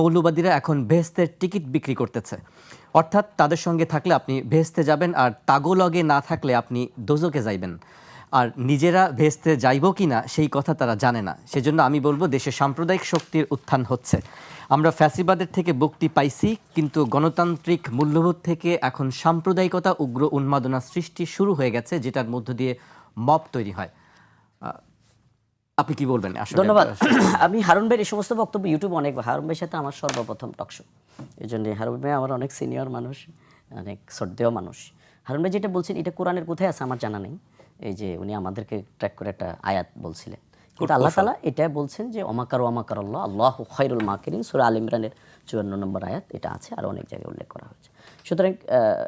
মৌলবাদীরা এখন ভেস্তের টিকিট বিক্রি করতেছে। অর্থাৎ তাদের সঙ্গে থাকলে আপনি ভেস্তে যাবেন আর তাগোলগে না থাকলে আপনি দোজকে যাইবেন। আর নিজেরা ভেস্তে যাইব কি না সেই কথা তারা জানে না। সেজন্য আমি বলব দেশে সাম্প্রদায়িক শক্তির উত্থান হচ্ছে। আমরা ফ্যাসিবাদের থেকে মুক্তি পাইছি, কিন্তু গণতান্ত্রিক মূল্যবোধ থেকে এখন সাম্প্রদায়িকতা, উগ্র উন্মাদনা সৃষ্টি শুরু হয়ে গেছে, যেটার মধ্য দিয়ে মব তৈরি হয়। আপনি কি বলবেন? ধন্যবাদ। আমি হারুন ভাইয়ের এই সমস্ত বক্তব্য ইউটিউব অনেক হারুন ভাইয়ের সাথে আমার সর্বপ্রথম টকশো এই জন্য হারুন ভাই আমার অনেক সিনিয়র মানুষ অনেক শ্রদ্ধেয় মানুষ। হারুন ভাই যেটা বলছেন এটা কোরআনের কোথায় আছে আমার জানা নেই। এই যে উনি আমাদেরকে ট্র্যাক করে একটা আয়াত বলছিলেন। কিন্তু আল্লাহ তালা এটা বলছেন যে অমাকার অমাকার আল্লাহ আল্লাহ খৈরুল মাকিরিন। সুরা আল ইমরানের চুয়ান্ন নম্বর আয়াত এটা আছে আর অনেক জায়গায় উল্লেখ করা হয়েছে। সুতরাং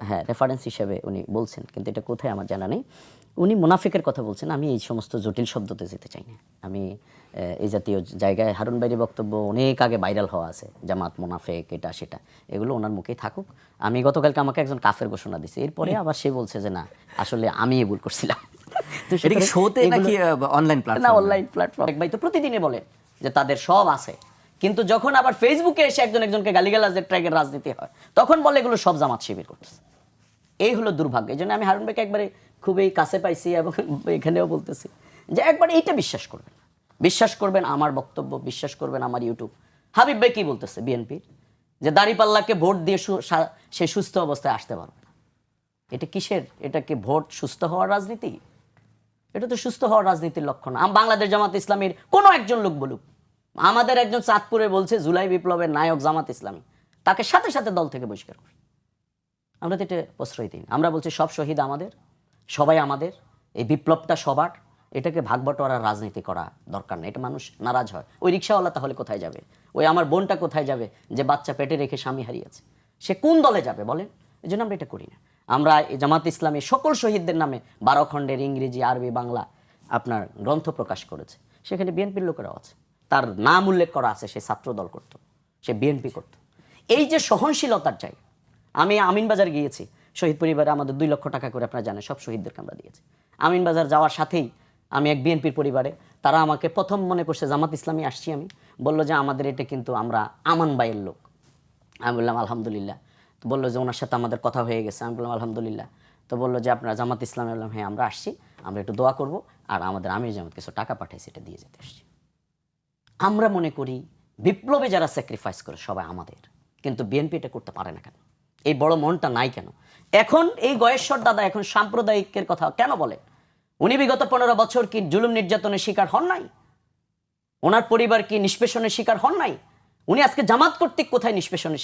হ্যাঁ রেফারেন্স হিসেবে উনি বলছেন কিন্তু এটা কোথায় আমার জানা নেই। উনি মুনাফিকের কথা বলছেন আমি এই সমস্ত জটিল শব্দতে যেতে চাই না। আমি এই জাতীয় জায়গায় হারুন বাইরের বক্তব্য অনেক আগে ভাইরাল হওয়া আছে জামাত মুনাফেক এটা সেটা। এগুলো ওনার মুখেই থাকুক। আমি গতকালকে আমাকে একজন কাফের ঘোষণা দিছে। এরপরে আবার সে বলছে যে না আসলে আমি ভুল করছিলাম। এটা কি শোতে নাকি অনলাইন না অনলাইন প্ল্যাটফর্ম ভাই তো প্রতিদিনই বলে যে তাদের সব আছে। কিন্তু যখন আবার ফেসবুকে এসে একজন একজনকে গালিগালাজের ট্র্যাগের রাজনীতি হয় তখন বলে এগুলো সব জামাত শিবির করতেছে। এই হলো দুর্ভাগ্য। এই জন্য আমি হারুন ভাইকে একবারে খুবই কাছে পাইছি এবং এখানেও বলতেছি যে একবার এইটা বিশ্বাস করবেন। বিশ্বাস করবেন আমার বক্তব্য বিশ্বাস করবেন আমার ইউটিউব হাবিব ভাই কি বলতেছে বিএনপির যে দাড়িপাল্লাকে ভোট দিয়ে সে সুস্থ অবস্থায় আসতে পারবে না। এটা কিসের? এটা কি ভোট সুস্থ হওয়ার রাজনীতি? এটা তো সুস্থ হওয়ার রাজনীতির লক্ষণ। বাংলাদেশ জামাত ইসলামীর কোনো একজন লোক বলুক, আমাদের একজন চাঁদপুরে বলছে, জুলাই বিপ্লবের নায়ক জামাত ইসলামী। তাকে সাথে সাথে দল থেকে বহিষ্কার করি আমরা তো এটা প্রশ্রয় দিই আমরা বলছি, সব শহীদ আমাদের, সবাই আমাদের, এই বিপ্লবটা সবার। এটাকে ভাগ বটোয়ারার রাজনীতি করা দরকার নেই। এটা মানুষ নারাজ হয়। ওই রিক্সাওয়ালা তাহলে কোথায় যাবে? ওই আমার বোনটা কোথায় যাবে? যে বাচ্চা পেটে রেখে স্বামী হারিয়েছে। সে কোন দলে যাবে বলেন? এই জন্য আমরা এটা করি না। আমরা জামাত ইসলামী সকল শহীদদের নামে বারো খণ্ডের ইংরেজি, আরবি, বাংলা আপনার গ্রন্থ প্রকাশ করেছে। সেখানে বিএনপির লোকেরাও আছে। তার নাম উল্লেখ করা আছে সে ছাত্র দল করত, সে বিএনপি করত। এই যে সহনশীলতার জায়গা, আমি আমিনবাজার গিয়েছি। শহীদ পরিবারে আমাদের দুই লক্ষ টাকা করে আপনারা জানেন, সব শহীদদেরকে আমরা দিয়েছি। আমিনবাজার যাওয়ার সাথেই আমি এক বিএনপির পরিবারে, তারা আমাকে প্রথম মনে করছে, জামাত ইসলামী, আসছি আমি। বলল যে, আমাদের এটা কিন্তু আমরা আমান বাইয়ের লোক। আমি বললাম, আলহামদুলিল্লাহ। তো বলল যে ওনার সাথে আমাদের কথা হয়ে গেছে। আমি বললাম, আলহামদুলিল্লাহ। তো বলল যে, আপনারা জামাত ইসলাম? বললাম হ্যাঁ আমরা আসছি। আমরা একটু দোয়া করব আর আমাদের আমির জামাত কিছু টাকা পাঠাইছে এটা দিয়ে যেতে আসছি। আমরা মনে করি, বিপ্লবে যারা স্যাক্রিফাইস করে সবাই আমাদের। কিন্তু বিএনপি এটা করতে পারে না কেন? এই বড় মনটা নাই কেন? এখন এই গয়েশ্বর দাদা, এখন সাম্প্রদায়িকের কথা কেন বলে? উনি বিগত পনেরো বছর কি জুলুম নির্যাতনের শিকার হন নাই? ওনার পরিবার কি নিষ্পেষণের শিকার হন নাই? উনি আজকে জামাত কর্তৃক কোথায় নিষ্পেষণের